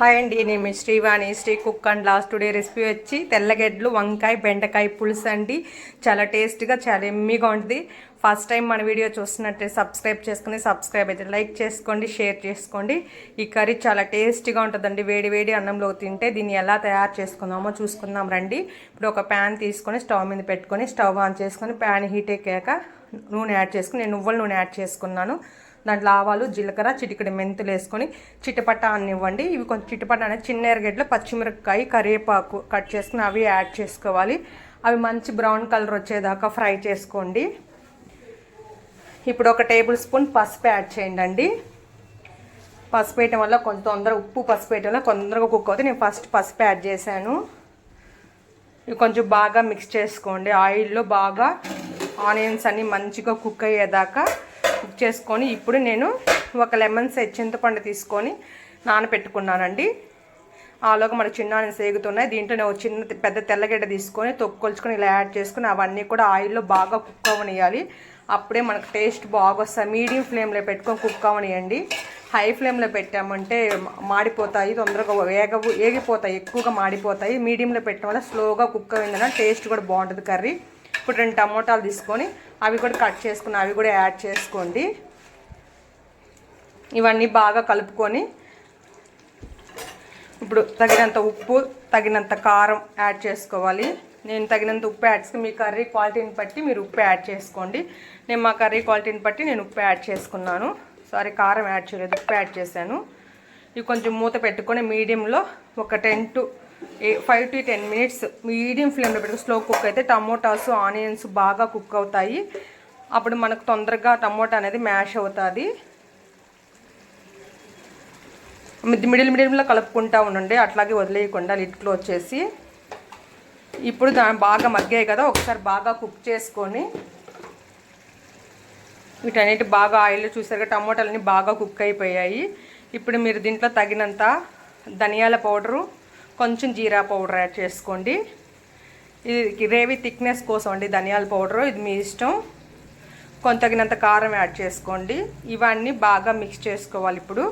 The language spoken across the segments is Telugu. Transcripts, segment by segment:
హాయ్ అండి నేను మీ Srivani. Sri cook and last today recipe వచ్చి తెల్లగడ్డలు వంకాయ బెండకాయ పులుసు అండి. చాలా టేస్ట్గా చాలా ఎమ్మీగా ఉంటుంది. ఫస్ట్ టైం మన వీడియో చూస్తున్నట్టే సబ్స్క్రైబ్ చేసుకుని సబ్స్క్రైబ్ అయితే లైక్ చేసుకోండి షేర్ చేసుకోండి. ఈ కర్రీ చాలా టేస్టీగా ఉంటుందండి. వేడి వేడి అన్నంలో తింటే దీన్ని ఎలా తయారు చేసుకుందామో చూసుకుందాం రండి. ఇప్పుడు ఒక ప్యాన్ తీసుకొని స్టవ్ మీద పెట్టుకొని స్టవ్ ఆన్ చేసుకొని ప్యాన్ హీట్ ఎక్కాక నూనె యాడ్ చేసుకుని నేను నువ్వుల నూనె యాడ్ చేసుకున్నాను. దాంట్లో ఆవాలు జీలకర్ర చిటికడి మెంతులు వేసుకొని చిటపట్ట అన్నివ్వండి. ఇవి కొంచెం చిటపట్ట అనేది చిన్న ఎరగడ్డలు పచ్చిమిరపకాయ కరివేపాకు కట్ చేసుకుని అవి యాడ్ చేసుకోవాలి. అవి మంచి బ్రౌన్ కలర్ వచ్చేదాకా ఫ్రై చేసుకోండి. ఇప్పుడు ఒక టేబుల్ స్పూన్ పసుపు యాడ్ చేయండి అండి. పసుపు వేయటం వల్ల కొంచెం తొందరగా ఉప్పు పసుపు వేయటం వల్ల తొందరగా కుక్ అవుతుంది. నేను ఫస్ట్ పసుపు యాడ్ చేశాను. ఇవి కొంచెం బాగా మిక్స్ చేసుకోండి. ఆయిల్లో బాగా ఆనియన్స్ అన్నీ మంచిగా కుక్ అయ్యేదాకా కుక్ చేసుకొని ఇప్పుడు నేను ఒక లెమన్ సైజ్ చింతపండు తీసుకొని నానపెట్టుకున్నానండి. ఆలోగా మన చిన్నాన్ని సేగుతున్నాయి దీంట్లో నేను ఒక చిన్న పెద్ద తెల్లగడ్డ తీసుకొని తొక్కొల్చుకొని ఇలా యాడ్ చేసుకుని అవన్నీ కూడా ఆయిల్లో బాగా కుక్ అవనియాలి అప్పుడే మనకు టేస్ట్ బాగా వస్తుంది మీడియం ఫ్లేమ్లో పెట్టుకొని కుక్ అవనియండి హై ఫ్లేమ్లో పెట్టామంటే మాడిపోతాయి. తొందరగా వేగవు వేగిపోతాయి. ఎక్కువగా మాడిపోతాయి. మీడియంలో పెట్టడం వల్ల స్లోగా కుక్ అయిందన్న టేస్ట్ కూడా బాగుంటుంది కర్రీ. ఇప్పుడు రెండు టమోటాలు తీసుకొని అవి కూడా కట్ చేసుకుని అవి కూడా యాడ్ చేసుకోండి. ఇవన్నీ బాగా కలుపుకొని ఇప్పుడు తగినంత ఉప్పు తగినంత కారం యాడ్ చేసుకోవాలి. నేను తగినంత ఉప్పు యాడ్ చేసుకుని మీ కర్రీ క్వాలిటీని బట్టి మీరు ఉప్పు యాడ్ చేసుకోండి. నేను మా కర్రీ క్వాలిటీని బట్టి నేను ఉప్పు యాడ్ చేసుకున్నాను. సారీ కారం యాడ్ చేయలేదు ఉప్పు యాడ్ చేశాను. ఇవి కొంచెం మూత పెట్టుకొని మీడియంలో ఒక ten to five to ten minutes medium ఫ్లేమ్లో పెట్టుకుని స్లో కుక్ అయితే టమోటాస్ ఆనియన్స్ బాగా కుక్ అవుతాయి. అప్పుడు మనకు తొందరగా టమోటా అనేది మ్యాష్ అవుతుంది. మిడిల్ మిడిల్లో కలుపుకుంటా ఉండండి. అట్లాగే వదిలేయకుండా లిట్లో వచ్చేసి ఇప్పుడు దాని బాగా మగ్గాయి కదా ఒకసారి బాగా కుక్ చేసుకొని. వీటన్నిటి బాగా ఆయిల్ చూసారుగా టమోటాలన్నీ బాగా కుక్ అయిపోయాయి. ఇప్పుడు మీరు దీంట్లో తగినంత ధనియాల పౌడరు కొంచెం జీరా పౌడర్ యాడ్ చేసుకోండి. ఇది గ్రేవీ థిక్నెస్ కోసం అండి ధనియాల పౌడరు ఇది మీ ఇష్టం. కొంత తగినంత కారం యాడ్ చేసుకోండి. ఇవన్నీ బాగా మిక్స్ చేసుకోవాలి ఇప్పుడు.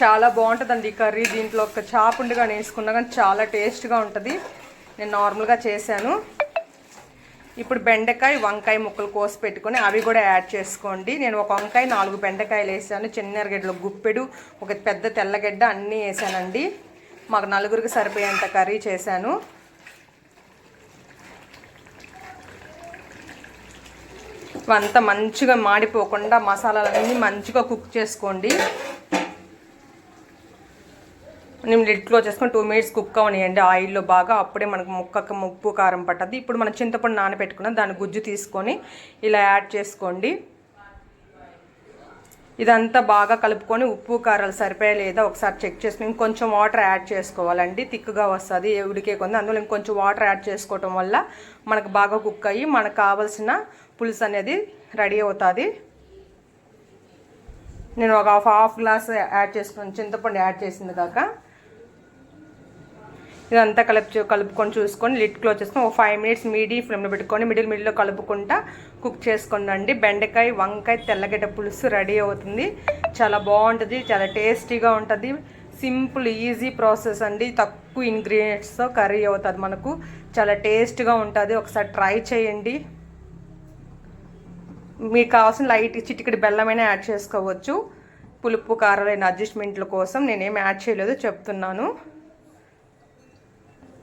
చాలా బాగుంటుందండి ఈ కర్రీ. దీంట్లో ఒక చాపుండిగా వేసుకున్నా కానీ చాలా టేస్ట్గా ఉంటుంది. నేను నార్మల్గా చేశాను. ఇప్పుడు బెండకాయ వంకాయ ముక్కలు కోసి పెట్టుకొని అవి కూడా యాడ్ చేసుకోండి. నేను ఒక వంకాయ నాలుగు బెండకాయలు వేసాను. చిన్నరగడ్డలు గుప్పెడు ఒక పెద్ద తెల్లగడ్డ అన్నీ వేసానండి. మాకు నలుగురికి సరిపోయేంత కర్రీ చేశాను. అంతా మంచిగా మాడిపోకుండా మసాలాలన్నీ మంచిగా కుక్ చేసుకోండి. నేను లిట్లో చేసుకొని టూ మినిట్స్ కుక్ అవనియండి. ఆయిల్లో బాగా అప్పుడే మనకు ముక్కకు ముప్పు కారం పట్టద్ది. ఇప్పుడు మనం చింతపండు నానబెట్టుకున్న. దాని గుజ్జు తీసుకొని ఇలా యాడ్ చేసుకోండి. ఇదంతా బాగా కలుపుకొని ఉప్పు కారాలు సరిపోయా లేదా ఒకసారి చెక్ చేసుకుని ఇంకొంచెం వాటర్ యాడ్ చేసుకోవాలండి. థిక్గా వస్తుంది ఉడికే కొంది అందులో ఇంకొంచెం వాటర్ యాడ్ చేసుకోవటం వల్ల మనకు బాగా కుక్ అయ్యి మనకు కావాల్సిన పులుసు అనేది రెడీ అవుతుంది. నేను ఒక హాఫ్ హాఫ్ గ్లాస్ యాడ్ చేసుకుని చింతపండు యాడ్ చేసింది కాక ఇదంతా కలుపు కలుపుకొని చూసుకొని లిట్ క్లోజ్ చేసుకొని ఒక ఫైవ్ మినిట్స్ మీడియం ఫ్లేమ్లో పెట్టుకొని మిడిల్ మిడిల్లో కలుపుకుంటా కుక్ చేసుకుందండి బెండకాయ వంకాయ తెల్లగడ్డ పులుసు రెడీ అవుతుంది. చాలా బాగుంటుంది చాలా టేస్టీగా ఉంటుంది. సింపుల్ ఈజీ ప్రాసెస్ అండి. తక్కువ ఇంగ్రీడియంట్స్తో కర్రీ అవుతుంది మనకు. చాలా టేస్ట్గా ఉంటుంది. ఒకసారి ట్రై చేయండి. మీకు కావాల్సిన లైట్ చిటికడి బెల్లమైనా యాడ్ చేసుకోవచ్చు. పులుపు కారాలైన అడ్జస్ట్మెంట్ల కోసం నేనేం యాడ్ చేయలేదు చెప్తున్నాను.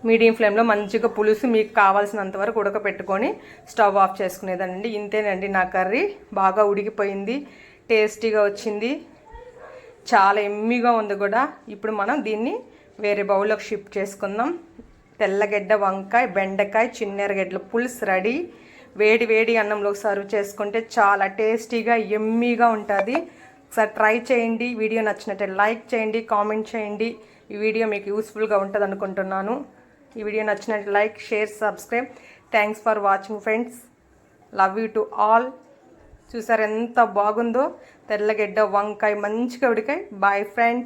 మీడియం ఫ్లేమ్లో మంచిగా పులుసు మీకు కావాల్సినంత వరకు ఉడకపెట్టుకొని స్టవ్ ఆఫ్ చేసుకునేదానండి. ఇంతేనండి నా కర్రీ. బాగా ఉడికిపోయింది టేస్టీగా వచ్చింది. చాలా ఎమ్మిగా ఉంది కూడా. ఇప్పుడు మనం దీన్ని వేరే బౌల్లోకి షిఫ్ట్ చేసుకుందాం. తెల్లగడ్డ వంకాయ బెండకాయ చిన్నెరగడ్డల పులుసు రెడీ. వేడి వేడి అన్నంలోకి సర్వ్ చేసుకుంటే చాలా టేస్టీగా ఎమ్మీగా ఉంటుంది. ఒకసారి ట్రై చేయండి. వీడియో నచ్చినట్టే లైక్ చేయండి కామెంట్ చేయండి. ఈ వీడియో మీకు యూస్ఫుల్గా ఉంటుంది అనుకుంటున్నాను ఈ వీడియో నచ్చినట్టు like share subscribe. Thanks for watching friends love you to all చూసారు ఎంత బాగుందో? తెల్లగడ్డ వంకాయ మంచిగా ఉడికాయి. Bye friends